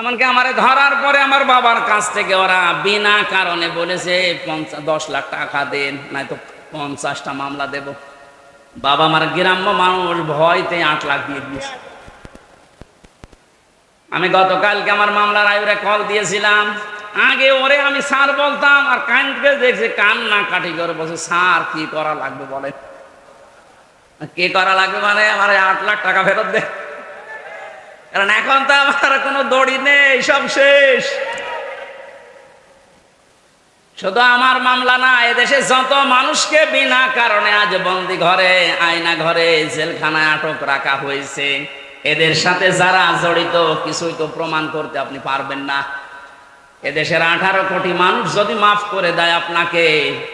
এমনকি আমারে ধরার পরে আমার বাবার কাছ থেকে ওরা বিনা কারণে বলেছে পঞ্চাশ দশ লাখ টাকা দেন, নয়তো পঞ্চাশটা মামলা দেব। বাবা আমার গ্রাম্য মানুষ, ভয়তে আট লাখ দিয়ে দিয়েছে। আমি গতকালকে আমার মামলার আয়ুরে কল দিয়েছিলাম। আগে ওরে আমি স্যার বলতাম, আর কানকে দেখছে কান না কাটি করে বসে স্যার, কি করা লাগবে বলে কে করা লাগবে মানে? আমার আট লাখ টাকা ফেরত দে। কারণ এখন তো আমার কোনো দড়ি নেই, সব শেষ। শুধু আমার মামলা না, এদেশে যত মানুষকে বিনা কারণে আজ বন্দি ঘরে, আয়না ঘরে, জেলখানায় আটক রাখা হয়েছে, এদের সাথে যারা জড়িত, কিছুই তো প্রমাণ করতে আপনি পারবেন না। এদেশের আঠারো কোটি মানুষ যদি মাফ করে দেয় আপনাকে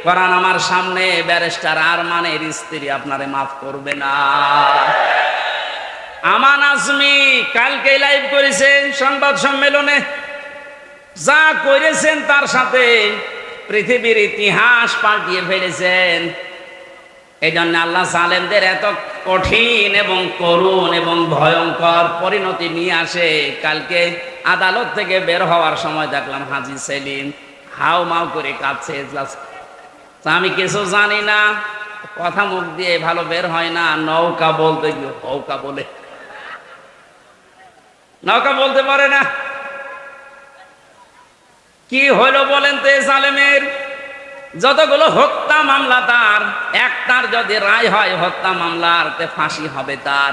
করান আমার সামনে, ব্যারিস্টার আর মানের স্ত্রী আপনারে মাফ করবে না। আমান আজমি কালকে লাইভ করেছেন সংবাদ সম্মেলনে। যা করেছেন তার সাথে পৃথিবীর ইতিহাস পাল্টিয়ে ফেলেছেন। এই জন্য আল্লাহ সালেমদের এত কঠিন এবং করুণ এবং ভয়ঙ্কর পরিণতি নিয়ে আসে। কালকে আদালত থেকে বের হওয়ার সময় দেখলাম হাজি সেলিম হাও মাও করে কাঁদছে আমি কিছু জানি না, কথা মুখ দিয়ে ভালো বের হয় না, নৌকা বলতে গিয়ে, নৌকা বলে। নৌকা বলতে পারে না। কি হলো বলেন তো সালেমের যতগুলো হত্যা মামলা তার, একটার যদি রায় হয় হত্যা মামলার, তে ফাঁসি হবে তার।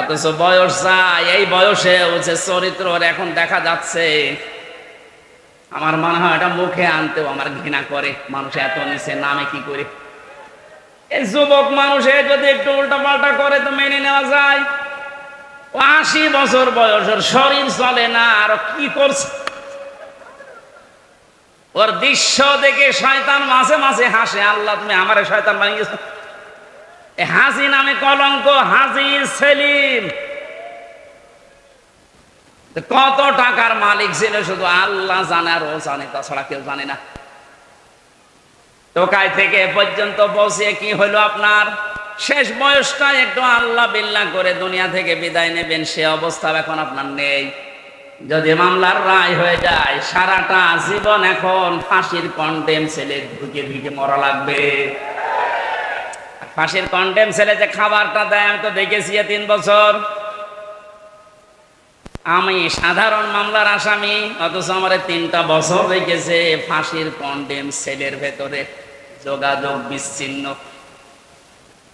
অথচ বয়স যায়, এই বয়সে হচ্ছে চরিত্র এখন দেখা যাচ্ছে, আমার মনে হয় এটা মুখে আনতেও আমার ঘৃণা করে। মানুষ এত নিচে নামে কি করে? এই যুবক মানুষে যদি একটু উল্টা পাল্টা করে তো মেনে নেওয়া যায়। আশি বছর বয়স ওর শরীর চলে না, আর কি করছে? ওর দৃশ্য দেখে শয়তান মাঝে মাঝে হাসে, আল্লাহ তুমি আমারে শয়তান বানিয়েছো। হাসি নামে কলঙ্ক হাজি সেলিম। কত টাকার মালিক ছিল শুধু আল্লাহ জানে আর ও জানে, তাছাড়া কেউ জানে না। টোকাই থেকে পর্যন্ত পৌঁছে কি হলো আপনার? শেষ বয়সটা একটু আল্লাহ বিল্লা করে দুনিয়া থেকে বিদায় নেবেন, সে অবস্থা এখন আপনার নেই। যদি মামলার রায় হয়ে যায়, সারাটা জীবন এখন ফাঁসির কন্টেম ছেলে ঢুকে ঢুকে মরা লাগবে। ফাঁসির কন্টেম ছেলে যে খাবারটা দেয়, আমি তো দেখেছি তিন বছর। আমি সাধারণ মামলার আসামি, অথচ আমার তিনটা বছর রেখেছে ফাঁসির কন্ডেম সেলের ভেতরে যোগাযোগ বিচ্ছিন্ন।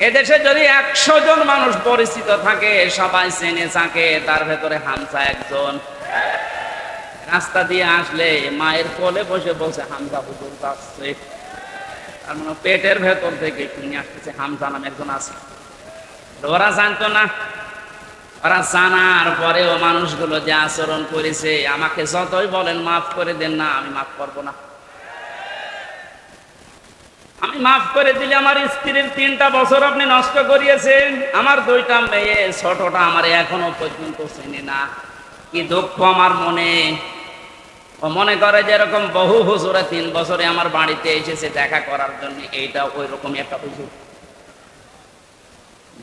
এদেশে যদি একশো জন মানুষ পরিচিত থাকে, সবাই চেনে থাকে, তার ভেতরে হামসা একজন। রাস্তা দিয়ে আসলে মায়ের কোলে বসে বসে হামসা হুজুর যাচ্ছে। তার মানে পেটের ভেতর থেকে কিনে আসতেছে হামসা নাম একজন আছে। ওরা জানতো না। ওরা জানার পরেও মানুষগুলো যে আচরণ করেছে, আমাকে যতই বলেন, মাফ করে দেন না, আমি মাফ করব না। আমি মাফ করে দিলে আমার স্ত্রীর তিনটা বছর আপনি নষ্ট করিয়েছেন। আমার দুইটা মেয়ে, ছোটটা আমার এখনও পর্যন্ত চেনে না। কি দুঃখ আমার মনে। ও মনে করে যে এরকম বহু হুজুরে তিন বছরে আমার বাড়িতে এসেছে দেখা করার জন্য, এইটা ওই রকমই একটা হুজুর।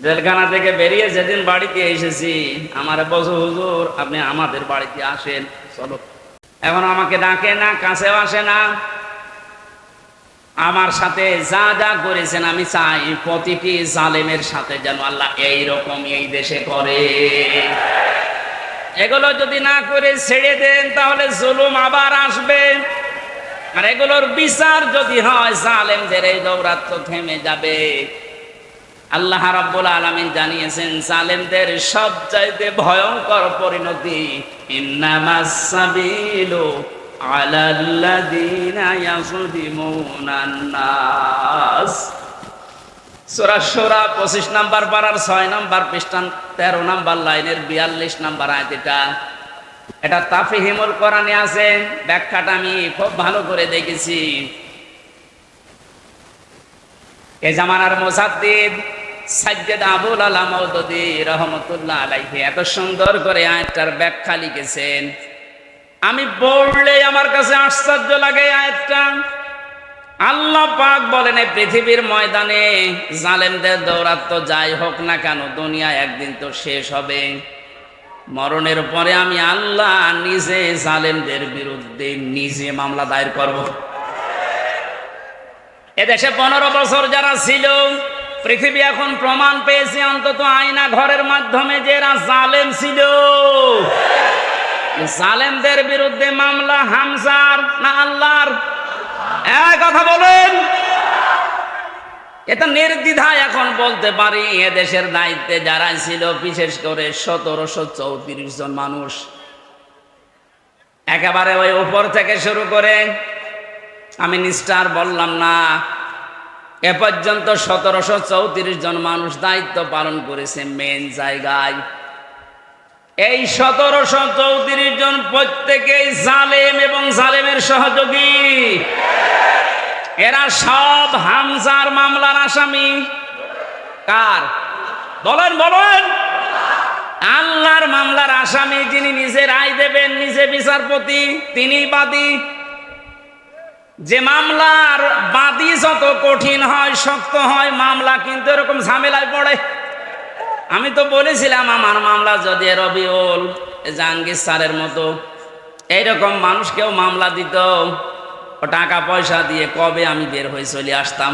জেলখানা থেকে বেরিয়ে যেদিন বাড়িতে এসেছি, আমার বসু হুজুর, আপনি আমাদের বাড়িতে আসেন চলো এখন আমাকে ডাকে না, কাছেও আসে না। আমার সাথে যা যা করেছেন, আমি চাই প্রতিটি জালেমের সাথে যেন আল্লাহ এই রকম এই দেশে করে। এগুলো যদি না করে ছেড়ে দেন, তাহলে জুলুম আবার আসবে। আর এগুলোর বিচার যদি হয়, জালেমদের এই দৌরাত্ম থেমে যাবে। আল্লাহ রাব্বুল আলামিন জানিয়েছেন, জালেমদের সবচাইতে ভয়ঙ্কর পরিণতি, ইন্নামাস সাবিলু আলাল্লাযিনা ইয়াযলিমুনান নাস। সূরা শূরা 25 নাম্বার পারার 6 নাম্বার পৃষ্ঠান 13 নাম্বার লাইনের 42 নাম্বার আয়াত এটা এটা তাফিহিমুল কোরআনে আছে, ব্যাখ্যাটা আমি খুব ভালো করে দেখেছি। এ জামানার মোসাদ্দিদ সাজ্জাদ আবুল আলা মৌদুদি রহমতুল্লাহ আলাইহি এত সুন্দর করে আয়াতটার ব্যাখ্যা লিখেছেন। আমি পড়লে আমার কাছে আশ্চর্য লাগে আয়াতটা। আল্লাহ পাক বলেন, এই পৃথিবীর ময়দানে জালেমদের দৌরাত্ম যাই হোক না কেন, দুনিয়া একদিন তো শেষ হবে। মরণের পরে আমি আল্লাহ নিজে জালেমদের বিরুদ্ধে নিজে মামলা দায়ের করব। এদেশে পনেরো বছর যারা ছিল, পৃথিবী এখন প্রমাণ পেয়েছে, অন্তত আয়না ঘরের মাধ্যমে যে এরা জালেম ছিল। জালেমদের বিরুদ্ধে মামলা হামসার না আল্লাহর? এক কথা বলেন। এটা নির্দ্বিধায় এখন বলতে পারি এ দেশের দায়িত্বে যারা ছিল, বিশেষ করে সতেরোশো চৌত্রিশ জন মানুষ। একেবারে ওই উপর থেকে শুরু করে, আমি নিষ্ঠার বললাম না, এ পর্যন্ত সতেরোশো চৌত্রিশ জন মানুষ দায়িত্ব পালন করেছে মেন জায়গায়। এই সতেরোশো চৌত্রিশ জন প্রত্যেকেই জালেম এবং জালেমের সহযোগী। এরা সব হামজার মামলার আসামি। কার? বলেন বলেন। আল্লাহর মামলার আসামি যিনি নিজে রায় দেবেন, নিজে বিচারপতি, তিনি বাদী। যে মামলার বাদী যত কঠিন হয়, শক্ত হয়, মামলা কিন্তু এরকম ঝামেলায় পড়ে। আমি তো বলেছিলাম, আমার মামলা যদি রবিউল জাহাঙ্গীর স্যারের মতো এইরকম মানুষকেও মামলা দিত টাকা পয়সা দিয়ে কবে আমি বের হয়ে চলে আসতাম?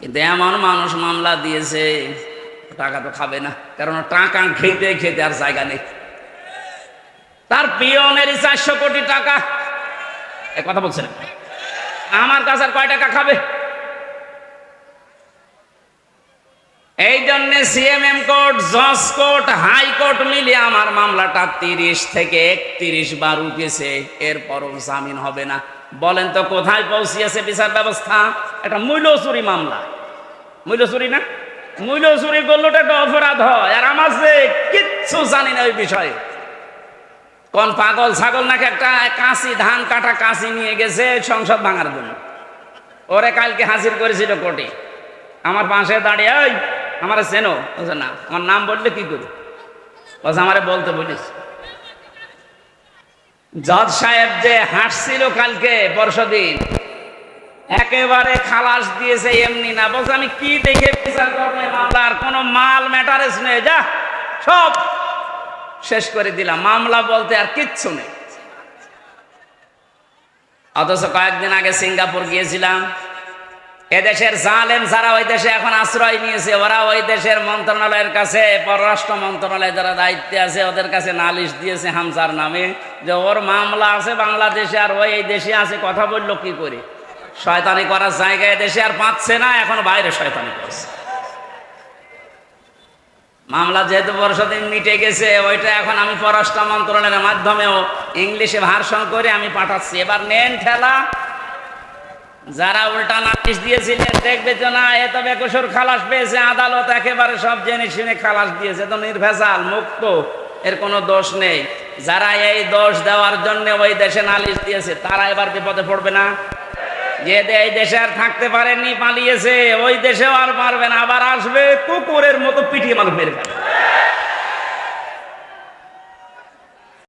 কিন্তু এমন মানুষ মামলা দিয়েছে, টাকা তো খাবে না, কারণ টাকা খেতে খেতে আর জায়গা নেই। তার পিয়নেরই চারশো কোটি টাকা। কথা বলছেন? আমার কাছে আর কয় টাকা খাবে? এই জন্য সিএমএম কোর্ট, জজ কোর্ট হাইকোর্ট মিলিয়ে আমার মামলাটা তিরিশ থেকে একত্রিশ বার উঠেছে। এরপরও জামিন হবে না। বলেন তো, কোথায় পৌঁছিয়েছে বিচার ব্যবস্থা? এটা মূল্য মামলা। মূল্য না? মূল্য চুরি করলে একটা অপরাধ হয়। আর আমার যে কিচ্ছু জানি না ওই বিষয়ে। কোন পাগল ছাগল নাকি একটা কাশি, ধান কাটা কাশি নিয়ে গেছে সংসদ ভাঙার জন্য। ওরে কালকে হাজির করেছিল কোর্টে। আমার পাশে দাঁড়িয়ে আমার চেনো? না। আমার নাম বললে কি করি? বলছে আমারে বলতে বলিস। জজ সাহেব যে হাসছিল কালকে, পরশুদিন, একেবারে খালাস দিয়েছে এমনি না। বলছে, আমি কি দেখে বিচার করব মামলার? কোনো মাল ম্যাটারেস নেই। যা, সব শেষ করে দিলাম। মামলা বলতে আর কিচ্ছু নেই। অথচ কয়েকদিন আগে সিঙ্গাপুর গিয়েছিলাম। এদেশের জালেম যারা ওই দেশে এখন আশ্রয় নিয়েছে, ওরা ওই দেশের মন্ত্রণালয়ের কাছে, পররাষ্ট্র মন্ত্রণালয় যারা দায়িত্বে আছে, ওদের কাছে নালিশ দিয়েছে হামসার নামে যে ওর মামলা আছে বাংলাদেশে আর ওই এই দেশে আছে, কথা বলল কি করে? শয়তানি করার জায়গায় দেশে আর পাচ্ছে না, এখন বাইরে শয়তানি করছে। মামলা যেহেতু বর্ষদিন মিটে গেছে, ওইটা এখন আমি পররাষ্ট্র মন্ত্রণালয়ের মাধ্যমেও ইংলিশে ভার্সন করে আমি পাঠাচ্ছি। এবার নেন ঠেলা যারা উল্টা নালিশ দিয়েছিলেন, দেখবে যে না, এ তো বেকসুর খালাস পেয়েছে, আদালত একেবারে সব জেনে শুনে খালাস দিয়েছে তো নির্ভেজাল, মুক্ত, এর কোনো দোষ নেই। যারা এই দোষ দেওয়ার জন্য ওই দেশে নালিশ দিয়েছে, তারা এবার বিপদে পড়বে না। যে এই দেশে আর থাকতে পারেনি পালিয়েছে, ওই দেশেও আর পারবে না, আবার আসবে কুকুরের মতো পিটিয়ে মানুষ মেরে ফেলবে